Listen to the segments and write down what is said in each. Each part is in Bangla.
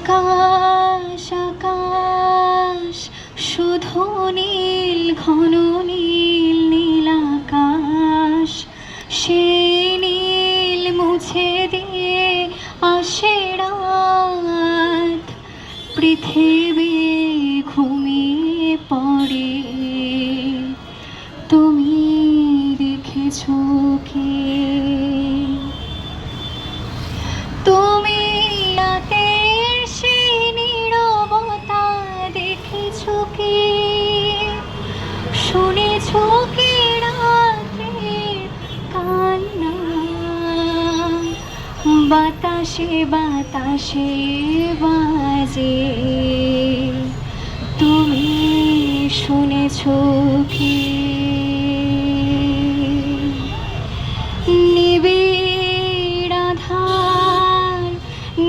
আকাশ আকাশ, শুধু নীল, ঘন নীল নীল আকাশ। সেই নীল মুছে দিয়ে আসে রাত। পৃথিবী ঘুমিয়ে পড়ে। তুমি দেখেছ কি? কি শুনেছ কি কান্না। বাতাসে বাতাসে বাজে। তুমি শুনেছ কি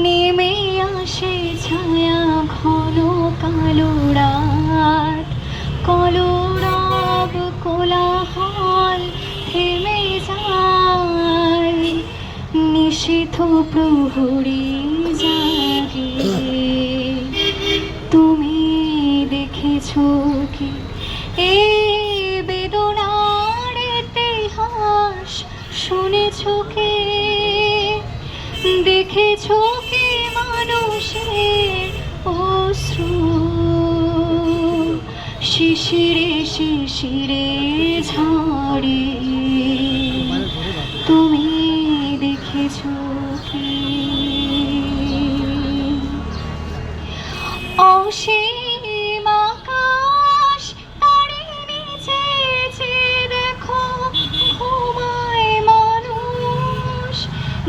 নেমে আসে ছায়া ঘন কালো রাত। নিষিদ্ধ প্রহরী জাগে তুমি দেখেছ কি? এ বেদনার ইতিহাস শুনেছ কি? দেখেছ কি মানুষের অশ্রু? শিশিরে শিশিরে ঝরে অসীম আকাশ তারে নিচে দেখো, ঘুমায় মানুষ।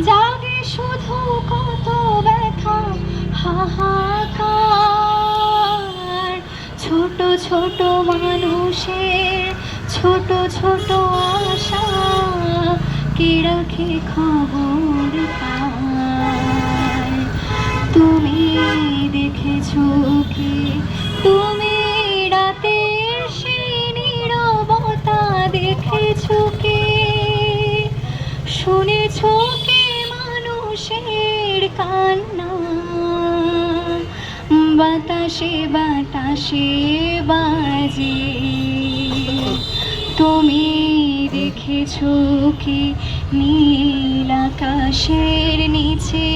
জাগে শুধু কত ব্যথা, হাহাকার। ছোট ছোট মানুষের ছোট ছোট আশা, কে রাখে খবর? কান্না বাতাসে বাতাসে বাজে। তুমি দেখেছ কি নীল আকাশের নিচে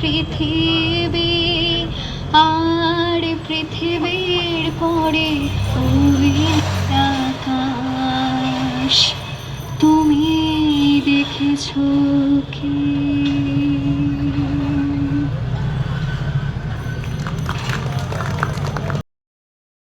পৃথিবী? আর পৃথিবীর পরে